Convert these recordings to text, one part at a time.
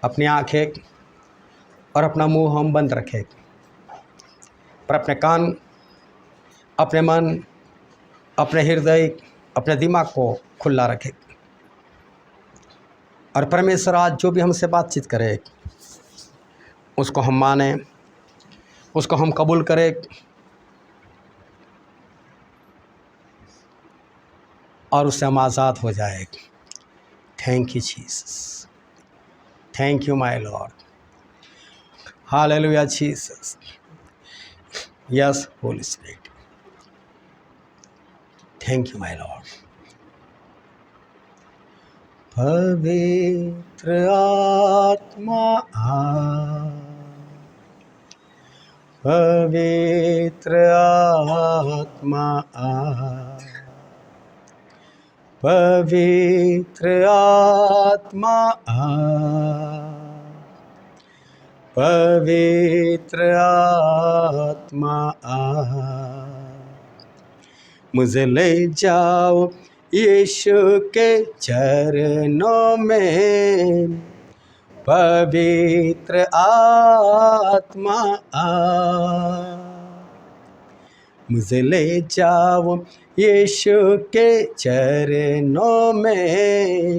اپنی آنکھیں اور اپنا منہ ہم بند رکھیں۔ پر اپنے کان، اپنے من، اپنے ہردے اپنے دماغ کو کھلا رکھے اور پرمیشور آج جو بھی ہم سے بات چیت کرے، اس کو ہم مانیں، اس کو ہم قبول کرے اور اس سے ہم آزاد ہو جائے تھینک یو چیز thank you my lord hallelujah Jesus yes holy spirit thank you my lord पवित्र आत्मा आ पवित्र आत्मा आ પવિત્ર આત્મા પવિત્ર આત્મા મુઝે લઈ જાઓ યીશુ કે ચરનો મેં પવિત્ર આત્મા مجھے لے جاؤ یشو کے چرنوں میں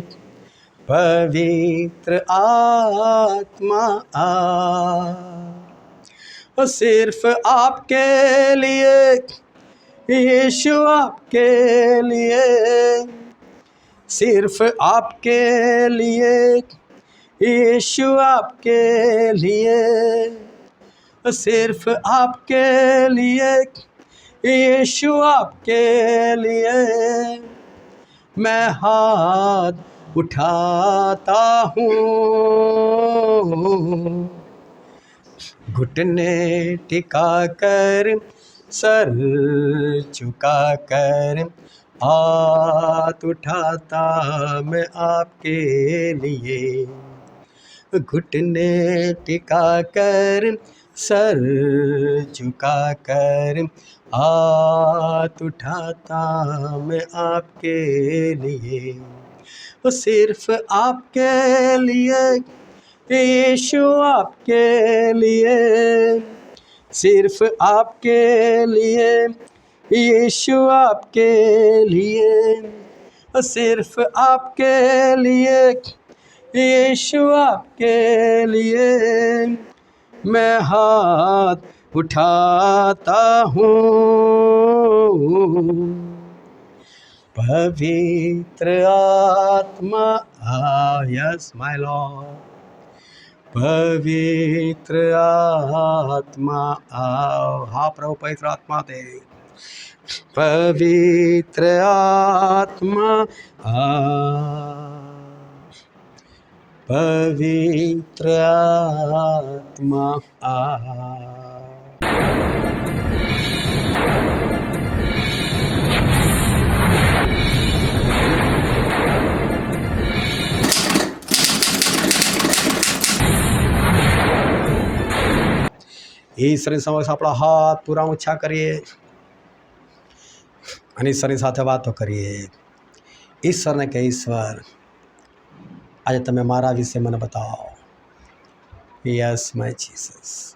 پویتر آتما آ صرف آپ کے لیے یشو آپ کے لیے صرف آپ کے لیے یشو آپ کے لیے صرف آپ کے لیے یشو آپ کے لیے میں ہاتھ اٹھاتا ہوں۔ گھٹنے ٹکا کر، سر چکا کر ہاتھ اٹھاتا میں آپ کے لیے۔ گھٹنے ٹکا کر سر جھکا کر ہاتھ اٹھاتا میں آپ کے لیے۔ وہ صرف آپ کے لیے یشو آپ کے لیے۔ صرف آپ کے لیے یشو آپ کے لیے۔ صرف آپ کے لیے یشو آپ کے لیے۔ میں ہاتھ اٹھاتا ہوں۔ پوتر آتما آس مائی لو پوتر آتما آؤ۔ ہاں پرو پوتر آتما دے پوتر آتما آ۔ પવિત્ર આત્મા આ એ શરીર સમક્ષ આપણા હાથ પૂરા ઓછા કરીએ અને ઈશ્વરની સાથે વાતો કરીએ. ઈશ્વરને કે ઈશ્વર આજે તમે મારા વિશે મને બતાવો. Yes my Jesus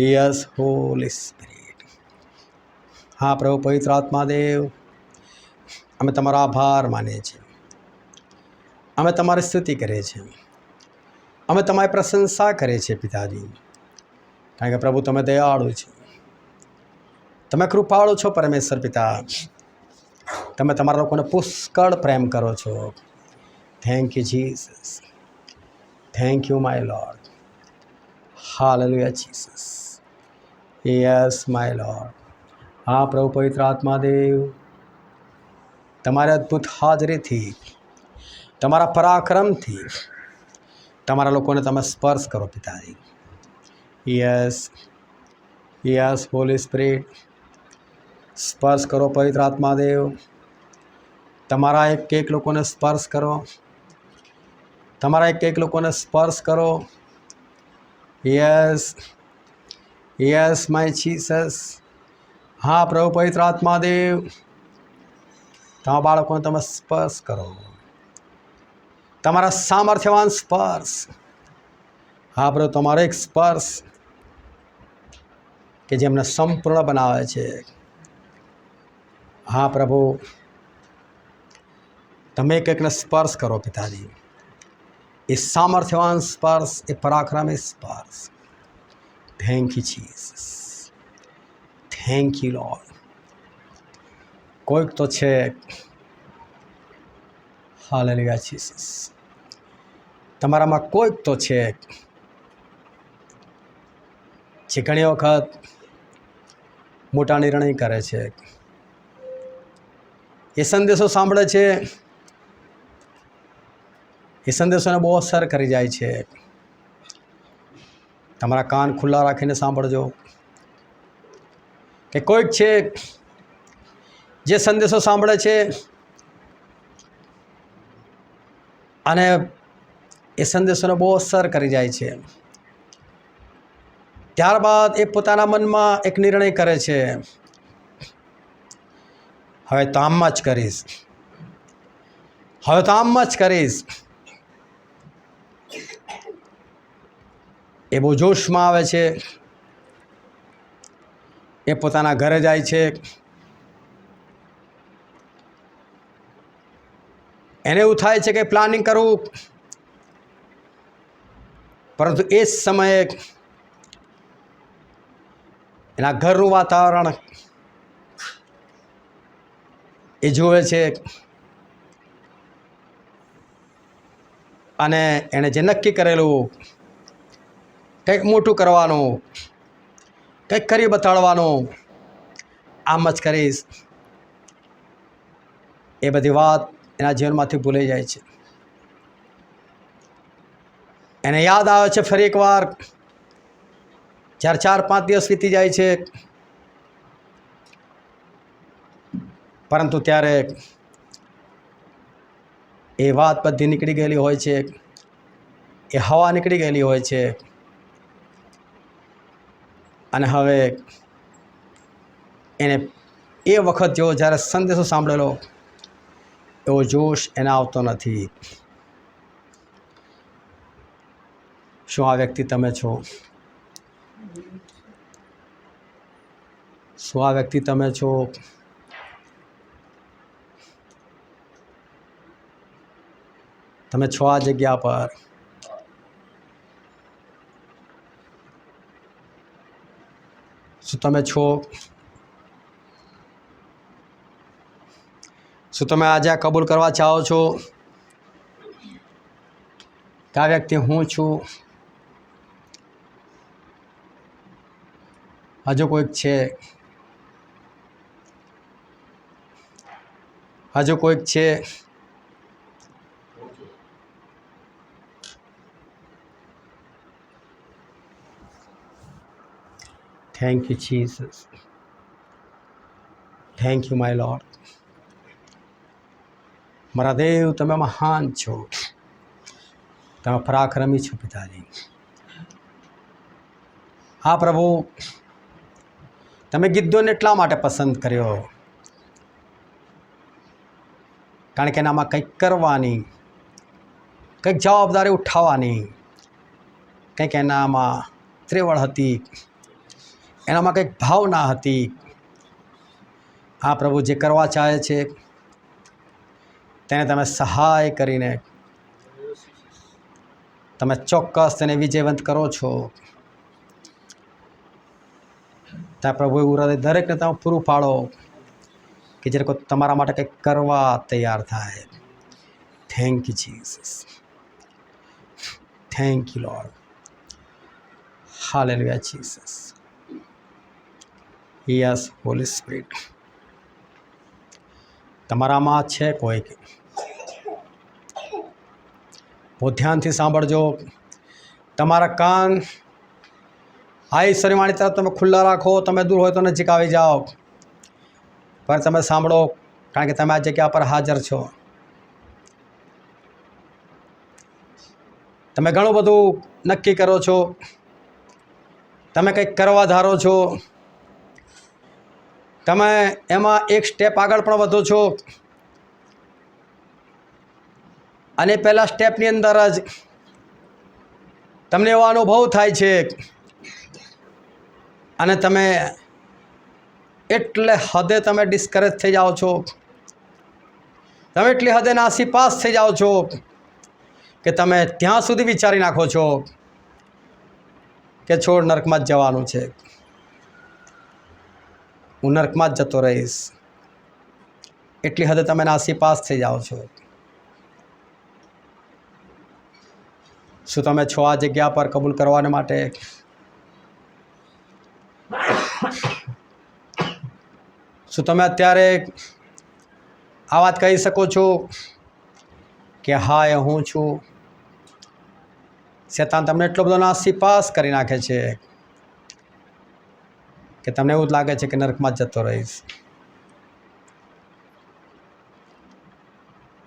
yes holy spirit હા, પ્રભુ પવિત્ર આત્માદેવ અમે તમારો આભાર માનીએ છીએ. અમે તમારી સ્તુતિ કરીએ છીએ. અમે તમારી પ્રશંસા કરીએ છીએ, પિતાજી. કારણ કે પ્રભુ, તમે દયાળુ છો. તમે કૃપાળુ છો, પરમેશ્વર પિતા. તમે તમારા લોકોને પુષ્કળ પ્રેમ કરો છો. Thank you Jesus thank you my Lord hallelujah Jesus yes my Lord હા પ્રભુ પવિત્ર આત્માદેવ તમારી અદ્ભુત હાજરીથી તમારા પરાક્રમથી તમારા લોકોને તમે સ્પર્શ કરો પિતાજી યસ યસ હોલી સ્પિરિટ સ્પર્શ કરો પવિત્ર આત્માદેવ તમારા એક એક લોકોને સ્પર્શ કરો તમારા એક એક લોકોને સ્પર્શ કરો. Yes yes, my Jesus. હા, પ્રભુ પવિત્ર આત્માદેવ. તમારા બાળકોને તમે સ્પર્શ કરો. તમારા સામર્થ્યવાન સ્પર્શ. હા, પ્રભુ, તમારો એક સ્પર્શ કે જેમને સંપૂર્ણ બનાવે છે. હા, પ્રભુ, તમે કંઈકને સ્પર્શ કરો પિતાજી. એ સામર્થ્યવાન સ્પર્શ, એ પરાક્રમી સ્પર્શ. Thank you Jesus thank you Lord કોઈક તો છે. હાલેલુયા જીસસ તમારામાં કોઈક તો છે. જે ઘણી વખત મોટા નિર્ણય કરે છે. એ સંદેશો સાંભળે છે. એ સંદેશોને બહુ અસર કરી જાય છે. તમારા કાન ખુલ્લા રાખીને સાંભળજો. કે કોઈક છે, જે સંદેશો સાંભળે છે અને એ સંદેશોને બહુ અસર કરી જાય છે. ત્યારબાદ એ પોતાના મનમાં એક નિર્ણય કરે છે, હવે તો આમમાં જ કરીશ. હવે તો આમમાં જ કરીશ. એ બહુ જોશમાં આવે છે. એ પોતાના ઘરે જાય છે. એને એવું થાય છે કે પ્લાનિંગ કરવું. પરંતુ એ જ સમયે એના ઘરનું વાતાવરણ એ જુએ છે. અને એણે જે નક્કી કરેલું કંઈક મોટું કરવાનું, કંઈક કરી બતાડવાનું. આમ જ કરીશ. એ બધી વાત એના જીવનમાંથી ભૂલાઈ જાય છે. એને યાદ આવે છે ફરી એકવાર. જ્યારે ચાર પાંચ દિવસ વીતી જાય છે. પરંતુ ત્યારે એ વાત બધી નીકળી ગયેલી હોય છે. એ હવા નીકળી ગયેલી હોય છે. અને હવે એને એ વખત જેવો જ્યારે સંદેશો સાંભળેલો, એવો જોશ એને આવતો નથી. શું આ વ્યક્તિ તમે છો? શું આ વ્યક્તિ તમે છો? તમે છો આ જગ્યા પર? શું તમે છો? શું તમે આજે કબૂલ કરવા ચાહો છો? કે વ્યક્તિ હું છું? હજુ કોઈક છે? હજુ કોઈક છે? Thank you Jesus thank you my Lord મારા દેવ, તમે મહાન છો. તમે પરાક્રમી છો, પિતાજી. હા, પ્રભુ. તમે ગિદ્ધોને એટલા માટે પસંદ કર્યો. કારણ કે એનામાં કંઈક કરવાની, કંઈક જવાબદારી ઉઠાવવાની, કંઈક એનામાં ત્રેવળ હતી. એનામાં કંઈક ભાવના હતી. આ પ્રભુ જે કરવા ચાહે છે, તેને તમે સહાય કરીને તમે ચોક્કસ તેને વિજયવંત કરો છો. ત્યાં પ્રભુ એવું હૃદય દરેકને તમે પૂરું પાડો કે જે લોકો તમારા માટે કંઈક કરવા તૈયાર થાય. Thank you Jesus thank you Lord hallelujah Jesus yes Holy Spirit તમારામાં છે કોઈક બહુ ધ્યાનથી સાંભળજો. તમારા કાન આ ઈશ્વરીવાણી તરફ તમે ખુલ્લા રાખો, તમે દૂર હોય તો નજીક આવી જાઓ. પણ તમે સાંભળો, કારણ કે તમે આ જગ્યા પર હાજર છો. તમે ઘણું બધું નક્કી કરો છો. તમે કંઈક કરવા ધારો છો. તમે એમાં એક સ્ટેપ આગળ પણ વધો છો. અને પહેલાં સ્ટેપની અંદર જ તમને એવો અનુભવ થાય છે અને તમે એટલે હદે તમે ડિસ્કરેજ થઈ જાઓ છો. તમે એટલી હદે નાસીપાસ થઈ જાઓ છો કે તમે ત્યાં સુધી વિચારી નાખો છો કે છોડ નર્કમાં જ જવાનું છે. હું નર્કમાં જ જતો રહીશ. એટલી હદે તમે નાસીપાસ થઈ જાઓ છો. શું તમે છો આ જગ્યા પર કબૂલ કરવાને માટે? શું તમે અત્યારે આ વાત કહી શકો છો કે હા એ હું છું? શેતાન તમને એટલો બધો નાસીપાસ કરી નાખે છે. કે તમને એવું જ લાગે છે કે નરકમાં જ જતો રહીશ.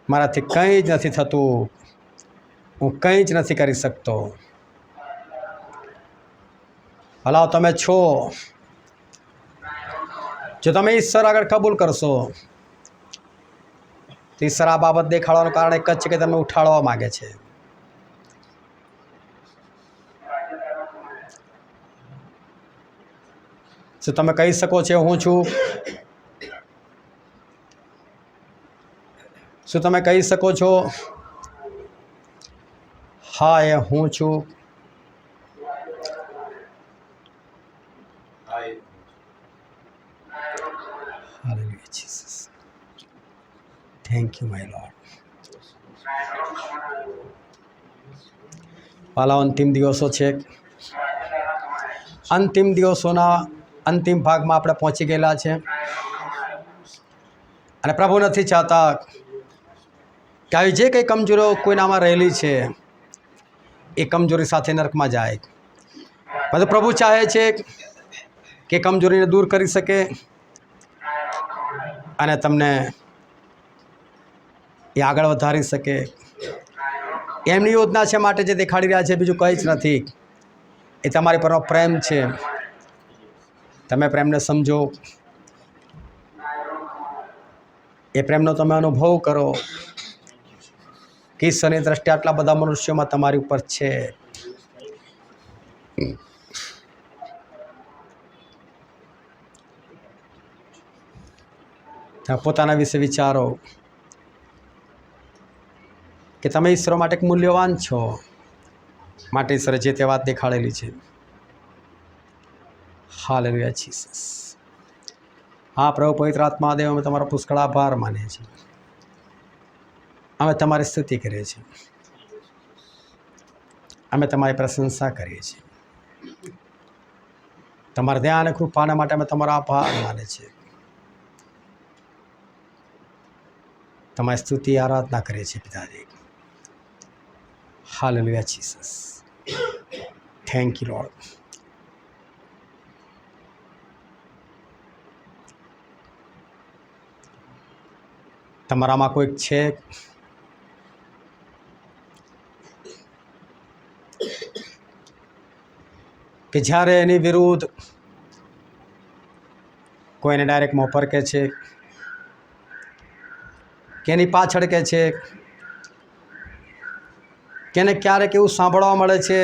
મારાથી કંઈ જ નથી થતું. હું કંઈ જ નથી કરી શકતો. હલાવ, તમે છો. જો તમે ઈશ્વર આગળ કબૂલ કરશો, તો ઈશ્વર આ બાબત દેખાડવાનું કારણ એક જ છે કે તમને ઉઠાડવા માગે છે. શું તમે કહી શકો છો હું છું શું તમે કહી શકો છો હા એ હું છું Hallelujah, Jesus. Thank you, my Lord. વાલા અંતિમ દિવસો છે અંતિમ દિવસોના અંતિમ ભાગમાં આપણે પહોંચી ગયેલા છે. અને પ્રભુ નથી ચાહતા કે આવી જે કંઈ કમજોરીઓ કોઈનામાં રહેલી છે, એ કમજોરી સાથે નર્કમાં જાય. બધું પ્રભુ ચાહે છે કે કમજોરીને દૂર કરી શકે અને તમને એ આગળ વધારી શકે. એમની યોજના છે માટે જે દેખાડી રહ્યા છે, બીજું કંઈ જ નથી. એ તમારી પરનો પ્રેમ છે. તમે પ્રેમને સમજો. એ પ્રેમનો તમે અનુભવ કરો. કે ઈશ્વરની દ્રષ્ટિ આટલા બધા મનુષ્યોમાં તમારી ઉપર છે. પોતાના વિશે વિચારો. કે તમે ઈશ્વર માટે એક મૂલ્યવાન છો. માટે ઈશ્વરે જે તે વાત દેખાડેલી છે. હાલેલુયા જીસસ હા, પ્રભુ પવિત્ર આત્મા દેવ અમે તમારો પુષ્કળ આભાર માનીએ છીએ. અમે તમારી સ્તુતિ કરીએ છીએ. અમે તમારી પ્રશંસા કરીએ છીએ. તમારા ધ્યાન અને કૃપાના માટે અમે તમારો આભાર માને છીએ. તમારી સ્તુતિ, આરાધના કરીએ છીએ પિતાજી. Hallelujah Jesus thank you Lord તમારામાં કોઈક છે? કે જ્યારે એની વિરુદ્ધ કોઈને ડાયરેક્ટ મોં પર કે છે, કે એની પાછળ કે છે કેને ક્યારેક એવું સાંભળવા મળે છે,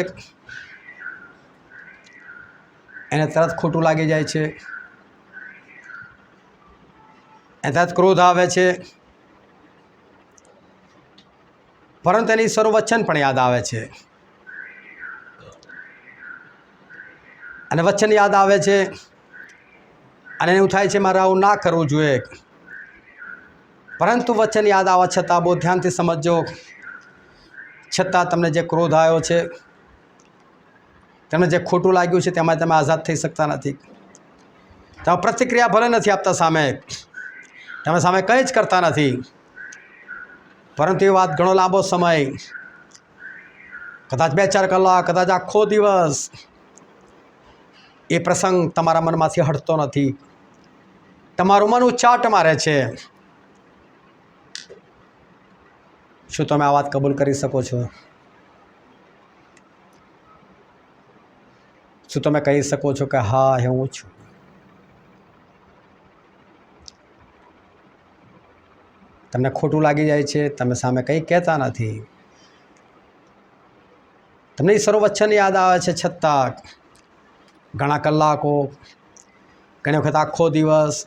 એને તરત ખોટું લાગી જાય છે એ તરત ક્રોધ આવે છે પરંતુ એની સર્વવચન પણ યાદ આવે છે. અને વચન યાદ આવે છે. અને એવું થાય છે, મારે આવું ના કરવું જોઈએ. પરંતુ વચન યાદ આવવા છતાં બહુ ધ્યાનથી સમજજો. છતાં તમને જે ક્રોધ આવ્યો છે, તમને જે ખોટું લાગ્યું છે, તેમાં તમે આઝાદ થઈ શકતા નથી. તમે પ્રતિક્રિયા ભલે નથી આપતા સામે. તમે સામે કંઈ જ કરતા નથી. પરંતુ એ વાત ઘણો લાંબો સમય. કદાચ બે ચાર કલાક, કદાચ આખો દિવસ. એ પ્રસંગ તમારા મનમાંથી હટતો નથી. તમારું મન ઉચ્ચાટ મારે છે. શું તમે આ વાત કબૂલ કરી શકો છો? શું તમે કહી શકો છો કે હા, હું છું? તમને ખોટું લાગી જાય છે, તમે સામે કંઈ કહેતા નથી. તમને ઈશ્વરો વચ્ચન યાદ આવે છે છતાં ઘણા કલાકો, ઘણી વખત આખો દિવસ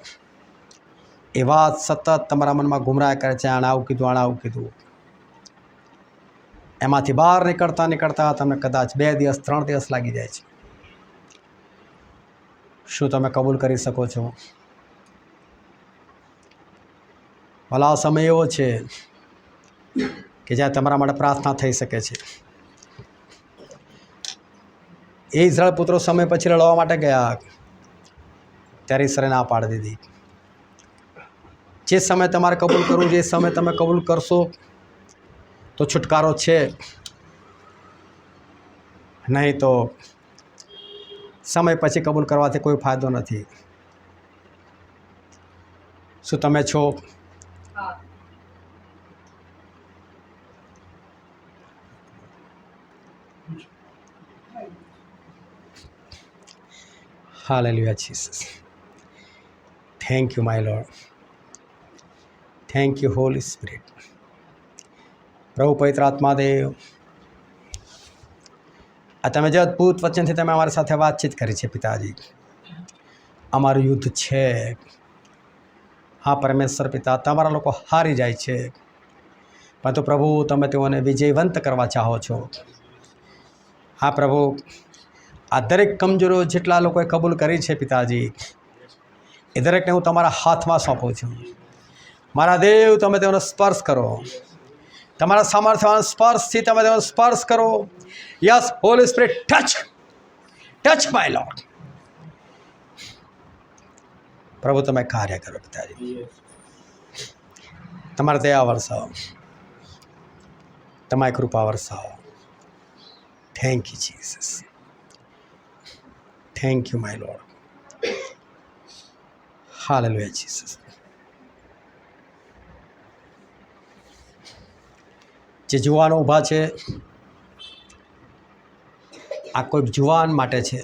એ વાત સતત તમારા મનમાં ગુમરાહ કરે છે આણે આવું કીધું આણે આવું કીધું. એમાંથી બહાર નીકળતા નીકળતા તમને કદાચ બે દિવસ, ત્રણ દિવસ લાગી જાય છે. શું તમે કબૂલ કરી શકો છો? ભલા સમય એવો છે કે જ્યાં તમારા માટે પ્રાર્થના થઈ શકે છે. એ ઇઝરાયલ પુત્રો સમય પછી લડવા માટે ગયા, ત્યારે ઈશ્વરે ના પાડી દીધી. જે સમય તમારે કબૂલ કરવું જે સમય તમે કબૂલ કરશો તો છુટકારો છે. નહીં તો સમય પછી કબૂલ કરવાથી કોઈ ફાયદો નથી. શું તમે છો? Hallelujah, Jesus. Thank you, my Lord. Thank you Holy Spirit પ્રભુ પવિત્ર આત્માદેવ આ તમે જે અદ્ભુત વચનથી તમે અમારી સાથે વાતચીત કરી છે પિતાજી. અમારું યુદ્ધ છે. હા પરમેશ્વર પિતા તમારા લોકો હારી જાય છે. પરંતુ પ્રભુ તમે તેઓને વિજયવંત કરવા ચાહો છો. હા પ્રભુ આ દરેક કમજોરીઓ જેટલા લોકોએ કબૂલ કરી છે પિતાજી, એ દરેકને હું તમારા હાથમાં સોંપું છું. મારા દેવ, તમે તેનો સ્પર્શ કરો. તમારા સામર્થ્યવાન સ્પર્શથી તમે તેનો સ્પર્શ કરો. Yes, Holy Spirit, touch! Touch, my Lord પ્રભુ, તમે કાર્ય કરો પિતાજી. તમારા દયા વરસાવો. તમારી કૃપા વરસાવો. Thank you Jesus thank you my Lord હાલ જીસસ જે જુવાનો ઊભા છે, આ કોઈ જુવાન માટે છે.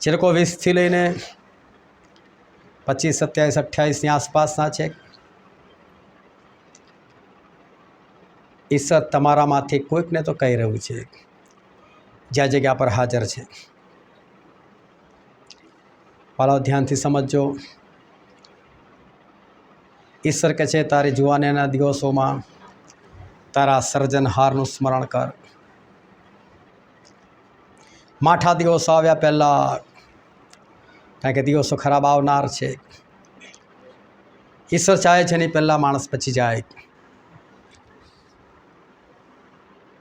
જે લોકો વીસથી લઈને પચીસ, સત્યાવીસ, અઠ્યાવીસની આસપાસના છે. ઈશ્વર તમારામાંથી કોઈકને તો કહી રહ્યું છે. જ્યાં જગ્યા પર હાજર છે. પાલો ધ્યાનથી સમજજો. ઈશ્વર કહે છે, તારી જુવાનીના દિવસોમાં તારા સર્જનહારનું સ્મરણ કર. માઠા દિવસો આવ્યા પહેલાં, કારણ કે દિવસો ખરાબ આવનાર છે. ઈશ્વર ચાહે છે એની પહેલાં માણસ પછી જાય.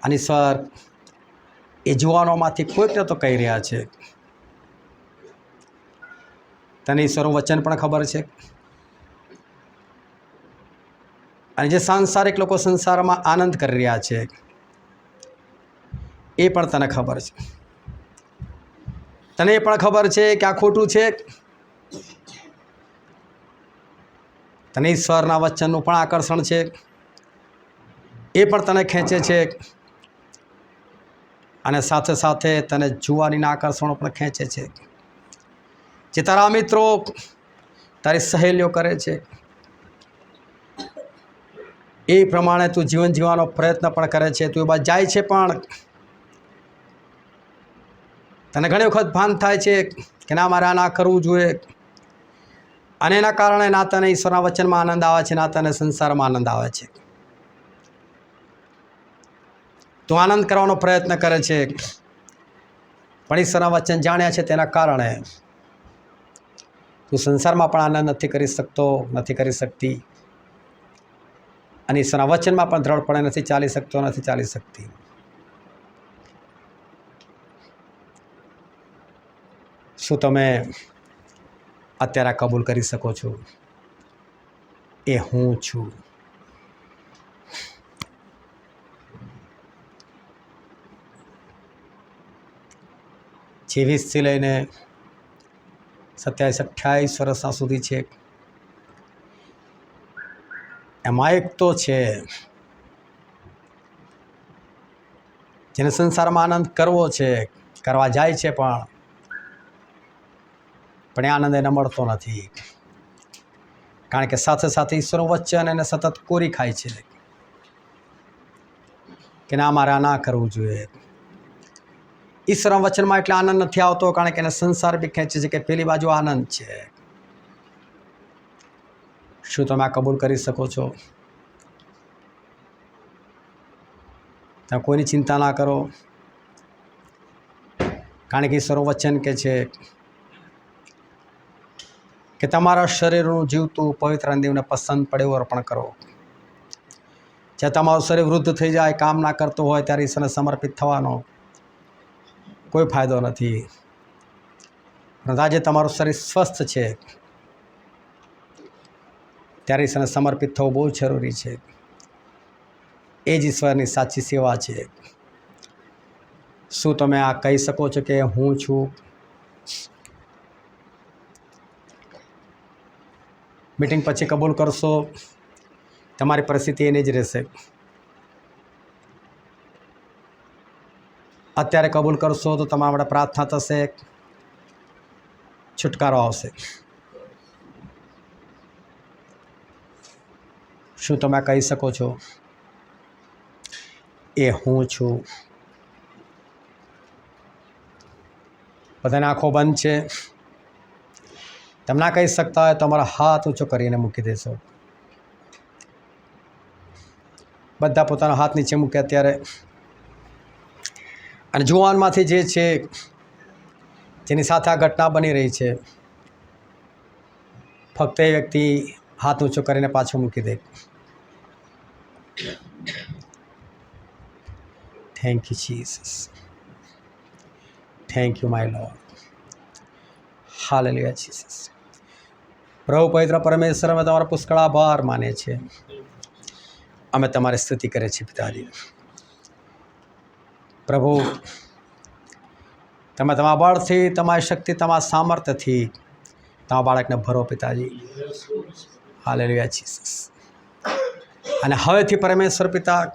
અને ઈશ્વર એ જુવાનોમાંથી કોઈકને તો કહી રહ્યા છે. તને ઈશ્વરનું વચન પણ ખબર છે? અને જે સાંસારિક લોકો સંસારમાં આનંદ કરી રહ્યા છે, એ પણ તને ખબર છે. તને એ પણ ખબર છે કે આ ખોટું છે? તને ઈશ્વરના વચનનું પણ આકર્ષણ છે? એ પણ તને ખેંચે છે? અને સાથે સાથે તને જુવાનીના આકર્ષણો પણ ખેંચે છે. જે તારા મિત્રો તારી સહેલીઓ કરે છે, એ પ્રમાણે તું જીવન જીવવાનો પ્રયત્ન પણ કરે છે. તું એ બાદ જાય છે પણ તને ઘણી વખત ભાન થાય છે કે ના, મારે આ ના કરવું જોઈએ. અને એના કારણે ના તને ઈશ્વરના વચનમાં આનંદ આવે છે, ના તને સંસારમાં આનંદ આવે છે. તું આનંદ કરવાનો પ્રયત્ન કરે છે. પણ ઈશ્વરના વચન જાણ્યા છે તેના કારણે. તું સંસારમાં પણ આનંદ નથી કરી શકતો, નથી કરી શકતી. અને ઈશ્વરના વચનમાં પણ દ્રઢપણે નથી ચાલી શકતો, નથી ચાલી શકતી. શું તમે અત્યારે કબૂલ કરી શકો છો? એ હું છું. છવ્વીસથી લઈને સત્યાવીસ અઠ્યાવીસ વર્ષના સુધી છે. એમાં એક તો છે, જેને સંસારમાં આનંદ કરવો છે, કરવા જાય છે પણ પણ એ આનંદ એને મળતો નથી. કારણ કે સાથે સાથે ઈશ્વરનું વચન એને સતત કોરી ખાય છે. કે ના, મારે આ ના કરવું જોઈએ. ઈશ્વરના વચનમાં એટલે આનંદ નથી આવતો, કારણ કે એને સંસાર બી ખેંચે છે કે પેલી બાજુ આનંદ છે. શું તમે આ કબૂલ કરી શકો છો? તમે કોઈની ચિંતા ના કરો. કારણ કે ઈશ્વરનું વચન કે છે કે તમારા શરીરનું જીવતું પવિત્ર દેવને પસંદ પડે એવું અર્પણ કરો. જ્યાં તમારું શરીર વૃદ્ધ થઈ જાય, કામ ના કરતું હોય, ત્યારે ઈશ્વરને સમર્પિત થવાનો. કોઈ ફાયદો નથી. પરંતુ આજે તમારું શરીર સ્વસ્થ છે. ત્યારે ઈશ્વરને સમર્પિત થવું બહુ જરૂરી છે. એ જ ઈશ્વરની સાચી સેવા છે. શું તમે આ કહી શકો છો કે હું છું? મીટિંગ પછી કબૂલ કરશો? તમારી પરિસ્થિતિ એની જ રહેશે. અત્યારે કબૂલ કરશો તો તમારા પ્રાર્થના થશે, છુટકારો આવશે. શું તમે કહી શકો છો? એ હું છું. બધાને આંખો બંધ છે. તમે ના કહી શકતા હોય તમારા હાથ ઊંચો કરીને મૂકી દેશો. બધા પોતાનો હાથ નીચે મૂકે અત્યારે. અને જુવાનમાંથી જે છે, જેની સાથે આ ઘટના બની રહી છે, ફક્ત એ વ્યક્તિ હાથ ઊંચો કરીને પાછો મૂકી દે. Thank you Jesus thank you my Lord hallelujah Jesus પ્રભુ પવિત્ર પરમેશ્વર અમે તમારો પુષ્કળ આભાર માને છે અમે તમારી સ્તુતિ કરે છે પિતાજી. પ્રભુ, તમે તમારા બળથી, તમારી શક્તિ, તમારા સામર્થ્યથી તમારા બાળકને ભરો પિતાજી. Hallelujah Jesus. અને હવેથી પરમેશ્વર પિતા,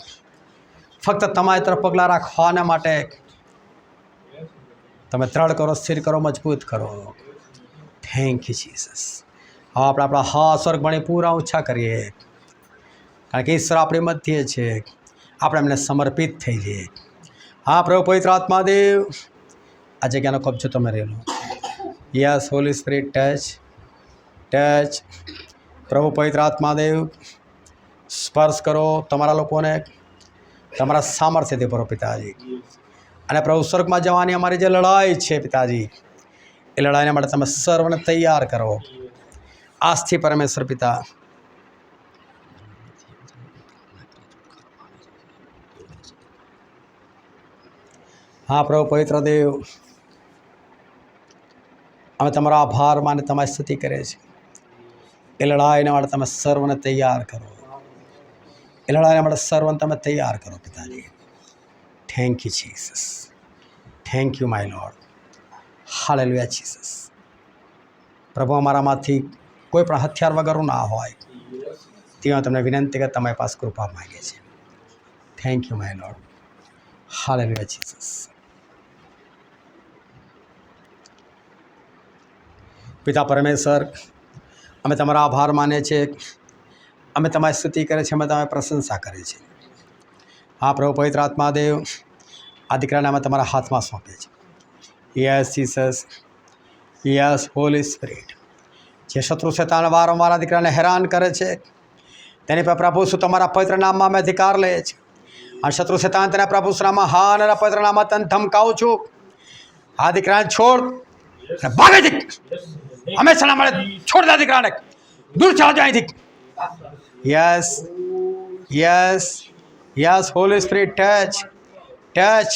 ફક્ત તમારી તરફ પગલાં રાખવાના માટે તમે ત્રણ કરો, સ્થિર કરો, મજબૂત કરો. Thank you Jesus. હવે આપણે આપણા હા સ્વર્ગ ભણી પૂરા ઓછા કરીએ. કારણ કે ઈશ્વર આપણી મધ્યે છે. આપણે એમને સમર્પિત થઈ જઈએ. હા, પ્રભુ પવિત્ર આત્માદેવ આ જગ્યાનો કબજો તમે રહેલો yes, Holy Spirit, touch touch. પ્રભુ પવિત્ર આત્માદેવ સ્પર્શ કરો તમારા લોકોને, તમારા સામર્થ્યથી ભરો પિતાજી. અને પ્રભુ સ્વર્ગમાં જવાની અમારી જે લડાઈ છે પિતાજી, એ લડાઈને માટે તમે સર્વને તૈયાર કરો. આજથી પરમેશ્વર પિતા હા, પ્રભુ પવિત્ર દેવ. અમે તમારો આભાર માને તમારી સ્તુતિ કરે છે એ લડાઈને માટે તમે સર્વને તૈયાર કરો. એ લડાઈને માટે સર્વને તમે તૈયાર કરો, પિતાજી. Thank you Jesus thank you my Lord hallelujah Jesus પ્રભુ, અમારામાંથી કોઈ પણ હથિયાર વગરનું ના હોય. ત્યાં તમને વિનંતી કે તમારી પાસે કૃપા માગે છે. Thank you my Lord hallelujah Jesus પિતા પરમેશ્વર, અમે તમારો આભાર માને છે અમે તમારી સ્તુતિ કરે છે અમે તમારી પ્રશંસા કરે છે હા, પ્રભુ પવિત્ર આત્માદેવ આ દીકરાને અમે તમારા હાથમાં સોંપીએ છીએ. Yes Jesus yes Holy Spirit જે શત્રુ છે તાને વારંવાર આ દીકરાને હેરાન કરે છે. તેની પર પ્રભુ શું તમારા પવિત્ર નામમાં અમે અધિકાર લઈએ છીએ? અને શત્રુ છે તાન તેના પ્રભુ નામમાં હા અને પવિત્ર નામમાં તને ધમકાવું છું? આ દીકરાને છોડ અને ભાગે દીક હંમેશા મળે છોડ દે આ દીકરાને દૂર ચાલ જાય અહીંથી yes yes yes Holy Spirit touch touch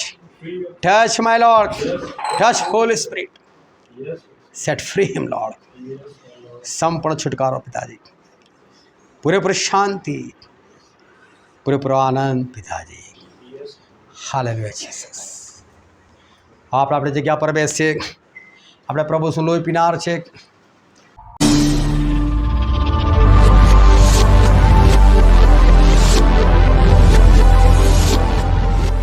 touch my Lord touch Holy Spirit set free him Lord સંપૂર્ણ છુટકારો પિતાજી પૂરેપૂરી શાંતિ પૂરેપૂરો આનંદ પિતાજી હાલેલુયા જીસસ આપણે આપણી જગ્યા પર બેસીએ આપણે પ્રભુ શું લોહી પીનાર છે?